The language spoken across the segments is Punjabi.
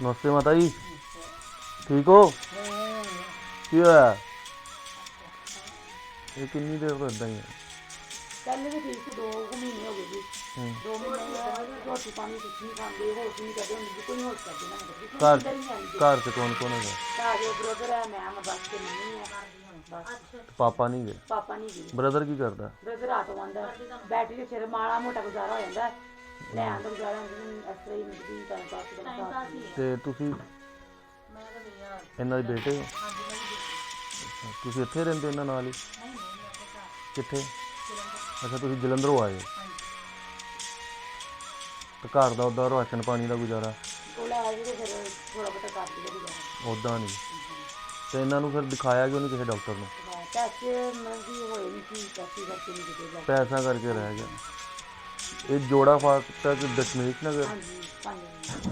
ਨਮਸਤੇ ਮਾਤਾ ਜੀ। ਠੀਕ ਹੋ? ਕੀ ਹੋਇਆ? ਇਹ ਕਿੰਨੀ ਦੇਰ ਤੋਂ ਇਦਾਂ ਹੀ ਹੈ ਪਹਿਲੇ ਵੀ ਠੀਕ ਸੀ ਦੋ ਕੁ ਮਹੀਨੇ ਹੋ ਗਏ ਜੀ ਹੂੰ। ਦੋ ਮਹੀਨੇ ਹੋ ਗਏ ਰੋਟੀ ਪਾਣੀ ਕੁਛ ਨਹੀਂ ਖਾਂਦੇ ਹੋਸ਼ ਨਹੀਂ ਕਰਦੇ ਹੁੰਦੇ ਕੋਈ ਹੋਸ਼ ਕਰਦੇ ਨਾ। ਕਰਦੇ ਘਰ ਘਰ ਚ ਕੌਣ ਕੌਣ ਹੈਗਾ? ਘਰ ਦੇ ਬ੍ਰਦਰ ਹੈ ਮੈਂ ਮੈਂ ਬਸ ਤੇ ਮੰਮੀ ਹੈ। ਬਸ। ਪਾਪਾ ਨਹੀਂ ਗਏ? ਪਾਪਾ ਨਹੀਂ ਗਏ। ਬ੍ਰਦਰ ਕੀ ਕਰਦਾ? ਬ੍ਰਦਰ ਆਟੋ ਆਂਦਾ ਬੈਟਰੀ ਦੇ ਸਿਰ ਮਾੜਾ ਮੋਟਾ ਗੁਜ਼ਾਰਾ ਹੋ ਜਾਂਦਾ। ਹੈ। ਲੈ। ਹੀ ਮਿਲਦੀ ਟਾਈਮ ਪਾਸ ਤੇ ਤੁਸੀਂ? ਇਹਨਾਂ ਦੇ ਬੇਟੇ ਹੋ? ਅੱਛਾ, ਤੁਸੀਂ ਇੱਥੇ ਰਹਿੰਦੇ ਇਹਨਾਂ ਨਾਲ ਹੀ? ਕਿੱਥੇ? ਅੱਛਾ ਤੁਸੀਂ ਜਲੰਧਰੋਂ ਆਏ ਹੋ? ਤੇ ਘਰ ਦਾ ਉਦਾਂ ਰਾਸ਼ਨ ਪਾਣੀ ਦਾ ਗੁਜ਼ਾਰਾ? ਉਹ ਲੈ ਆਏ ਤੇ ਫਿਰ ਥੋੜਾ ਬਹੁਤਾ ਕਰ ਦਿੰਦੇ ਗੁਜ਼ਾਰਾ ਉਦਾਂ ਨਹੀਂ? ਤੇ ਇਹਨਾਂ ਨੂੰ ਫਿਰ ਦਿਖਾਇਆ ਕਿਉਂ ਨਹੀਂ ਕਿਸੇ ਡਾਕਟਰ ਨੂੰ? ਪੈਸੇ ਮੰਗੀ ਹੋਏ ਨਹੀਂ ਸੀ ਪੈਸੇ ਕਰਕੇ ਨਹੀਂ ਕਿਤੇ ਜਾ ਪੈਸਾ ਕਰਕੇ ਰਹਿ ਗਿਆ। ਇਹ ਜੋੜਾ ਫਾਟਕ ਦਸ਼ਮੇਸ਼ ਨਗਰ। ਹਾਂਜੀ ਪੰਜ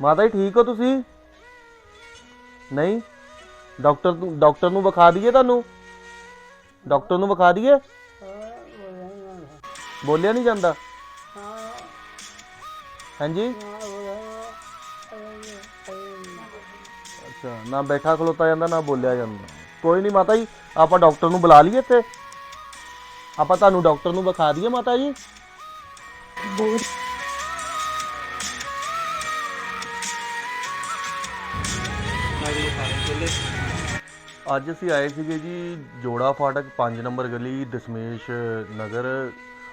ਮਾਤਾ ਜੀ ਠੀਕ ਹੋ ਤੁਸੀਂ? ਨਹੀਂ? ਡਾਕਟਰ ਨੂੰ ਡਾਕਟਰ ਨੂੰ ਵਿਖਾ ਦਈਏ ਤੁਹਾਨੂੰ? ਡਾਕਟਰ ਨੂੰ ਵਿਖਾ ਦਈਏ? ਬੋਲਿਆ ਨਹੀਂ ਜਾਂਦਾ? ਹਾਂਜੀ? ਅੱਛਾ ਨਾ ਬੈਠਾ ਖਲੋਤਾ ਜਾਂਦਾ ਨਾ ਬੋਲਿਆ ਜਾਂਦਾ। ਕੋਈ ਨਹੀਂ ਮਾਤਾ ਜੀ ਆਪਾਂ ਡਾਕਟਰ ਨੂੰ ਬੁਲਾ ਲਈਏ ਇੱਥੇ। ਆਪਾਂ ਤੁਹਾਨੂੰ ਡਾਕਟਰ ਨੂੰ ਵਿਖਾ ਦਈਏ ਮਾਤਾ ਜੀ। ਅੱਜ ਅਸੀਂ ਆਏ ਸੀਗੇ ਜੀ ਜੋੜਾ ਫਾਟਕ 5 ਨੰਬਰ ਗਲੀ ਦਸ਼ਮੇਸ਼ ਨਗਰ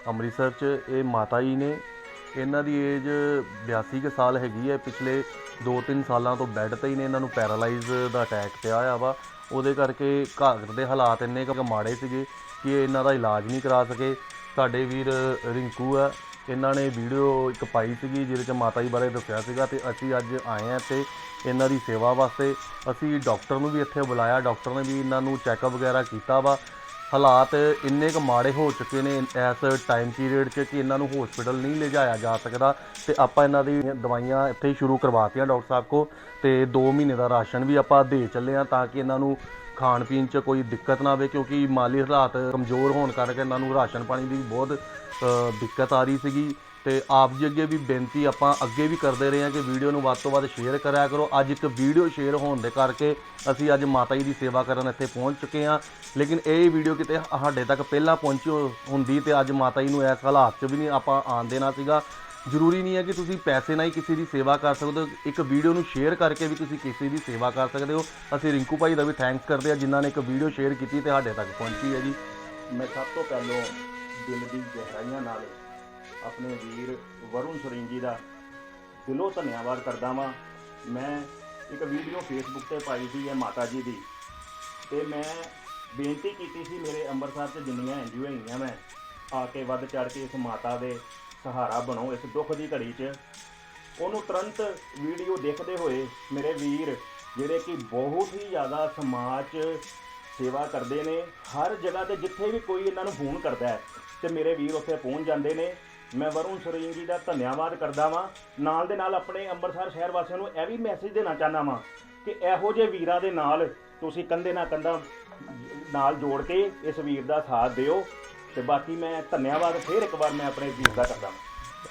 ਅੰਮ੍ਰਿਤਸਰ ਚ। ਇਹ ਮਾਤਾ ਜੀ ਨੇ ਇਹਨਾਂ ਦੀ ਏਜ 82 ਕੁ ਸਾਲ ਹੈਗੀ ਹੈ। ਪਿਛਲੇ 2-3 ਸਾਲਾਂ ਤੋਂ ਬੈੱਡ ਤੇ ਹੀ ਨੇ, ਇਹਨਾਂ ਨੂੰ ਪੈਰਾਲਾਈਜ਼ ਦਾ ਅਟੈਕ ਪਿਆ ਹੋਇਆ ਵਾ। ਉਹਦੇ ਕਰਕੇ ਘਰ ਦੇ ਹਾਲਾਤ ਇੰਨੇ ਕੁ ਮਾੜੇ ਸੀਗੇ ਕਿ ਇਹਨਾਂ ਦਾ ਇਲਾਜ ਨਹੀਂ ਕਰਾ ਸਕੇ। ਸਾਡੇ ਵੀਰ ਰਿੰਕੂ ਆ, ਇਹਨਾਂ ਨੇ ਵੀਡੀਓ ਇੱਕ ਪਾਈ ਸੀਗੀ, ਜਿਹਦੇ ਚ ਮਾਤਾ ਜੀ ਬਾਰੇ ਦੱਸਿਆ ਸੀਗਾ ਤੇ ਅਸੀਂ ਅੱਜ ਆਏ ਆ ਤੇ ਇਹਨਾਂ ਦੀ ਸੇਵਾ ਵਾਸਤੇ। ਅਸੀਂ ਡਾਕਟਰ ਨੂੰ ਵੀ ਇੱਥੇ ਬੁਲਾਇਆ ਡਾਕਟਰ ਨੇ ਵੀ ਇਹਨਾਂ ਨੂੰ ਚੈੱਕਅਪ ਵਗੈਰਾ ਕੀਤਾ ਵਾ। ਹਾਲਾਤ ਇੰਨੇ ਕੁ ਮਾੜੇ ਹੋ ਚੁੱਕੇ ਨੇ ਇਸ ਟਾਈਮ ਪੀਰੀਅਡ 'ਚ ਕਿ ਇਹਨਾਂ ਨੂੰ ਹਸਪੀਟਲ ਨਹੀਂ ਲਿਜਾਇਆ ਜਾ ਸਕਦਾ ਤੇ ਆਪਾਂ ਇਹਨਾਂ ਦੀ ਦਵਾਈਆਂ ਇੱਥੇ ਹੀ ਸ਼ੁਰੂ ਕਰਵਾਤੀਆਂ ਡਾਕਟਰ ਸਾਹਿਬ ਕੋ ਤੇ 2 ਮਹੀਨੇ ਦਾ ਰਾਸ਼ਨ ਵੀ ਆਪਾਂ ਦੇ ਚੱਲੇ ਆ ਤਾਂ ਕਿ ਇਹਨਾਂ ਨੂੰ ਖਾਣ ਪੀਣ 'ਚ ਕੋਈ ਦਿੱਕਤ ਨਾ ਆਵੇ ਕਿਉਂਕਿ ਮਾਲੀ ਹਾਲਾਤ ਕਮਜ਼ੋਰ ਹੋਣ ਕਰਕੇ ਇਹਨਾਂ ਨੂੰ ਰਾਸ਼ਨ ਪਾਣੀ ਦੀ ਬਹੁਤ ਦਿੱਕਤ ਆ ਰਹੀ ਸੀਗੀ। ਤੇ ਆਪ ਜੀ ਅੱਗੇ ਵੀ ਬੇਨਤੀ ਆਪਾਂ ਅੱਗੇ ਵੀ ਕਰਦੇ ਰਹੇ ਹਾਂ ਕਿ ਵੀਡੀਓ ਨੂੰ ਵੱਧ ਤੋਂ ਵੱਧ ਸ਼ੇਅਰ ਕਰਿਆ ਕਰੋ। ਅੱਜ ਇੱਕ ਵੀਡੀਓ ਸ਼ੇਅਰ ਹੋਣ ਦੇ ਕਰਕੇ ਅਸੀਂ ਅੱਜ ਮਾਤਾ ਜੀ ਦੀ ਸੇਵਾ ਕਰਨ ਇੱਥੇ ਪਹੁੰਚ ਚੁੱਕੇ ਹਾਂ। ਲੇਕਿਨ ਇਹ ਵੀਡੀਓ ਕਿਤੇ ਸਾਡੇ ਤੱਕ ਪਹਿਲਾਂ ਪਹੁੰਚੀ ਹੁੰਦੀ ਤੇ ਅੱਜ ਮਾਤਾ ਜੀ ਨੂੰ ਇਸ ਹਾਲਾਤ 'ਚ ਵੀ ਨਹੀਂ ਆਪਾਂ ਆਣ ਦੇਣਾ ਸੀਗਾ। ਜ਼ਰੂਰੀ ਨਹੀਂ ਹੈ ਕਿ ਤੁਸੀਂ ਪੈਸੇ ਨਾਲ ਹੀ ਕਿਸੇ ਦੀ ਸੇਵਾ ਕਰ ਸਕਦੇ ਹੋ। ਇੱਕ ਵੀਡੀਓ ਨੂੰ ਸ਼ੇਅਰ ਕਰਕੇ ਵੀ ਤੁਸੀਂ ਕਿਸੇ ਦੀ ਸੇਵਾ ਕਰ ਸਕਦੇ ਹੋ। ਅਸੀਂ ਰਿੰਕੂ ਭਾਈ ਦਾ ਵੀ ਥੈਂਕਸ ਕਰਦੇ ਹਾਂ ਜਿਨ੍ਹਾਂ ਨੇ ਇੱਕ ਵੀਡੀਓ ਸ਼ੇਅਰ ਕੀਤੀ ਤੇ ਸਾਡੇ ਤੱਕ ਪਹੁੰਚੀ ਹੈ ਜੀ। ਮੈਂ ਸਭ ਤੋਂ ਪਹਿਲਾਂ ਦਿਲ ਦੀ ਗਹਿਰਾਈਆਂ ਨਾਲ ਆਪਣੇ ਵੀਰ ਵਰੁਣ ਸੁਰਿੰਗ ਜੀ ਦਾ ਦਿਲੋਂ ਧੰਨਵਾਦ ਕਰਦਾ ਵਾਂ। ਮੈਂ ਇੱਕ ਵੀਡੀਓ ਫੇਸਬੁੱਕ ਤੇ ਪਾਈ ਸੀ ਹੈ ਮਾਤਾ ਜੀ ਦੀ ਤੇ ਮੈਂ ਬੇਨਤੀ ਕੀਤੀ ਸੀ ਮੇਰੇ ਅੰਮ੍ਰਿਤਸਰ 'ਚ ਜਿੰਨੀਆਂ ਐਨਜੀਓ ਹੈਗੀਆਂ ਮੈਂ ਆ ਕੇ ਵੱਧ ਚੜ ਕੇ ਇਸ ਮਾਤਾ ਦੇ ਸਹਾਰਾ ਬਣੋ, ਇਸ ਦੁੱਖ ਦੀ ਘੜੀ 'ਚ। ਉਹਨੂੰ ਤੁਰੰਤ ਵੀਡੀਓ ਦੇਖਦੇ ਹੋਏ ਮੇਰੇ ਵੀਰ, ਜਿਹੜੇ ਕਿ ਬਹੁਤ ਹੀ ਜ਼ਿਆਦਾ ਸਮਾਜ 'ਚ ਸੇਵਾ ਕਰਦੇ ਨੇ, ਹਰ ਜਗ੍ਹਾ ਤੇ ਜਿੱਥੇ ਵੀ ਕੋਈ ਇਹਨਾਂ ਨੂੰ ਫੋਨ ਕਰਦਾ ਹੈ, ਤੇ ਮੇਰੇ ਵੀਰ ਉੱਥੇ ਪਹੁੰਚ ਜਾਂਦੇ ਨੇ। ਮੈਂ ਵਰੁਣ ਸੁਰੀਨ ਜੀ ਦਾ ਧੰਨਵਾਦ ਕਰਦਾ ਵਾਂ। ਨਾਲ ਦੇ ਨਾਲ ਆਪਣੇ ਅੰਮ੍ਰਿਤਸਰ ਸ਼ਹਿਰ ਵਾਸੀਆਂ ਨੂੰ ਇਹ ਵੀ ਮੈਸੇਜ ਦੇਣਾ ਚਾਹੁੰਦਾ ਵਾਂ ਕਿ ਇਹੋ ਜਿਹੇ ਵੀਰਾਂ ਦੇ ਨਾਲ ਤੁਸੀਂ ਕੰਧੇ ਨਾਲ ਕੰਧਾ ਨਾਲ ਜੋੜ ਕੇ ਇਸ ਵੀਰ ਦਾ ਸਾਥ ਦਿਓ। ਤੇ ਬਾਕੀ ਮੈਂ ਧੰਨਵਾਦ ਫੇਰ ਇੱਕ ਵਾਰ ਮੈਂ ਆਪਣੇ ਵੀਰ ਦਾ ਕਰਦਾ ਵਾਂ।